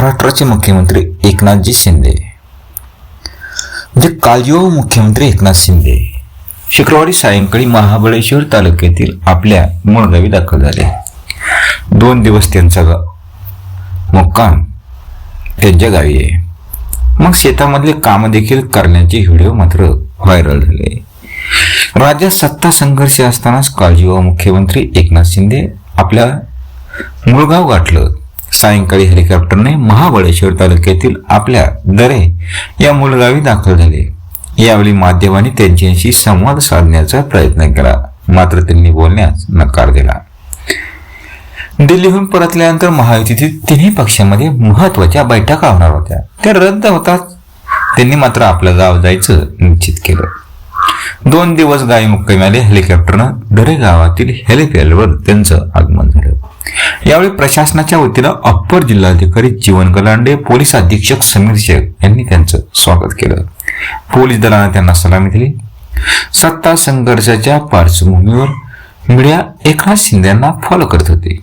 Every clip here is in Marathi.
महाराष्ट्राचे मुख्यमंत्री एकनाथजी शिंदे. म्हणजे कालजीव मुख्यमंत्री एकनाथ शिंदे. शुक्रवारी सायंकाळी महाबळेश्वर तालुक्यातील आपल्या मूळ गावी दाखल झाले. दोन दिवस त्यांचा गा मुक्काम त्यांच्या गावी आहे. मग शेतामधले काम देखील करण्याचे व्हिडिओ मात्र व्हायरल झाले. राज्यात सत्ता संघर्ष असतानाच काळजीवा मुख्यमंत्री एकनाथ शिंदे आपल्या मुळगाव गाठलं. सायंकाळी हेलिकॉप्टरने महाबळेश्वर तालुक्यातील आपल्या दरे या मुलगावी दाखल झाले. यावेळी माध्यमांनी त्यांच्याशी संवाद साधण्याचा प्रयत्न केला. मात्र त्यांनी बोलण्यास नकार दिला. दिल्लीहून परतल्यानंतर महायुतीतील तिन्ही पक्षांमध्ये महत्त्वाच्या बैठका होणार होत्या. त्या रद्द होतात त्यांनी मात्र आपलं गाव जायचं निश्चित केलं. दोन दिवस गायी मुक्कामी आले हेलिकॉप्टरनं. दरे गावातील हेलिपॅडवर त्यांचं आगमन झालं. यावेळी प्रशासनाच्या वतीनं अप्पर जिल्हाधिकारी जीवन गलांडे पोलीस अधीक्षक समीर शेख यांनी त्यांचं स्वागत केलं. पोलीस दलानं त्यांना सलामी दिली. सत्ता संघर्षाच्या पार्श्वभूमीवर मीडिया एकनाथ शिंदेना फॉलो करत होते.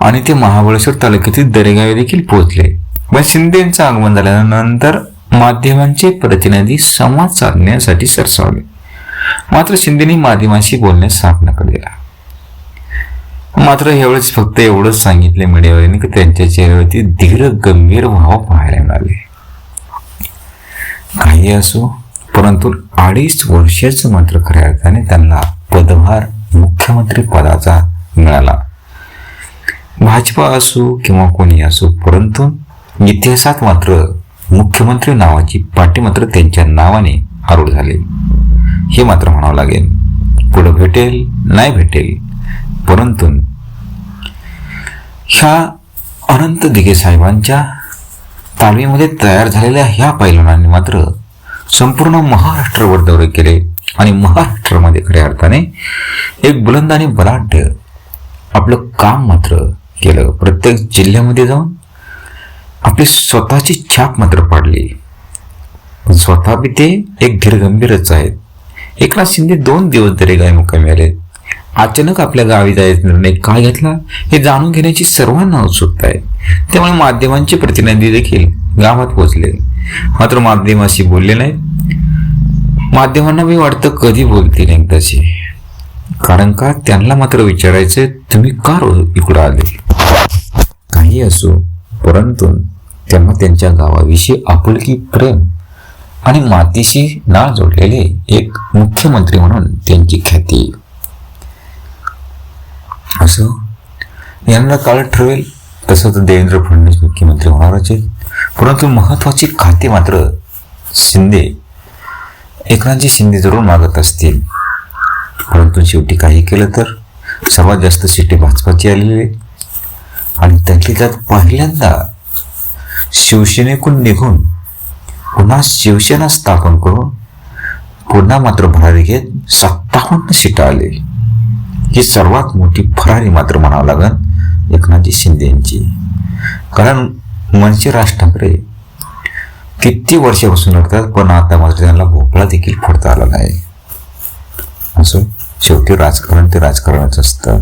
आणि ते महाबळेश्वर तालुक्यातील दरेगावी देखील पोहोचले. व शिंदेचं आगमन झाल्यानंतर माध्यमांचे प्रतिनिधी संवाद साधण्यासाठी सरसावले. मात्र शिंदेनी माध्यमांशी बोलण्यास साफ नकार दिला. मात्र यावेळेस फक्त एवढंच सांगितले मीडियावाल्यांनी की त्यांच्या चेहऱ्यावरती धीर गंभीर भाव पाहायला मिळाले. काही असो परंतु अडीच वर्षाचं मात्र खऱ्या अर्थाने त्यांना पदभार मुख्यमंत्री पदाचा मिळाला. भाजपा असो किंवा कोणी असो परंतु इतिहासात मात्र मुख्यमंत्री नावाची पाठी मात्र त्यांच्या नावाने आरूढ झाले. हे मात्र म्हणावं लागेल. पुढं भेटेल नाही भेटेल. परंतु ह्या अनंत दिघे साहेबांच्या तालमीमध्ये तयार झालेल्या ह्या पैलवानांनी मात्र संपूर्ण महाराष्ट्रावर दौरे केले आणि महाराष्ट्रामध्ये खऱ्या अर्थाने एक बुलंद आणि बलाढ्य आपलं काम मात्र केलं. प्रत्येक जिल्ह्यामध्ये जाऊन आपली स्वतःची छाप मात्र पाडली. पण स्वतः बी ते एक धीरगंभीरच आहेत. एकनाथ शिंदे दोन दिवस तरी गायमुकामी आले अचानक आपल्या गावी जायचा निर्णय का घेतला हे जाणून घेण्याची सर्वांना उत्सुकता आहे. त्यामुळे माध्यमांचे प्रतिनिधी देखील गावात पोहोचले. मात्र माध्यमाशी बोलले नाहीत. माध्यमांना मी वाटतं कधी बोलतील एकदाशी कारण का त्यांना मात्र विचारायचं तुम्ही का इकडं आले? काही असो परंतु त्यांना त्यांच्या गावाविषयी आपुलकी प्रेम आणि मातीशी नाळ जोडलेले एक मुख्यमंत्री म्हणून त्यांची ख्याती. असं यांना काळ ठरवेल तसं तर देवेंद्र फडणवीस मुख्यमंत्री होणारच आहेत. परंतु महत्वाची खाते मात्र शिंदे एकनाथजी शिंदे जरूर मागत असतील. परंतु शेवटी काही केलं तर सर्वात जास्त सिटी भाजपाची आलेली आहे. आणि त्यातली त्यात पहिल्यांदा शिवसेनेकडून निघून पुन्हा शिवसेना स्थापन करून पुन्हा मात्र भरारी घेत सत्तावन्न सीटा आले. ही सर्वात मोठी फरारी मात्र म्हणावं लागेल एकनाथजी शिंदे यांची. कारण मनसे राज ठाकरे किती वर्षापासून लढतात पण आता मात्र त्यांना भोपळा देखील फोडता आला नाही असं शेवटी राजकारण ते राजकारणच असतं.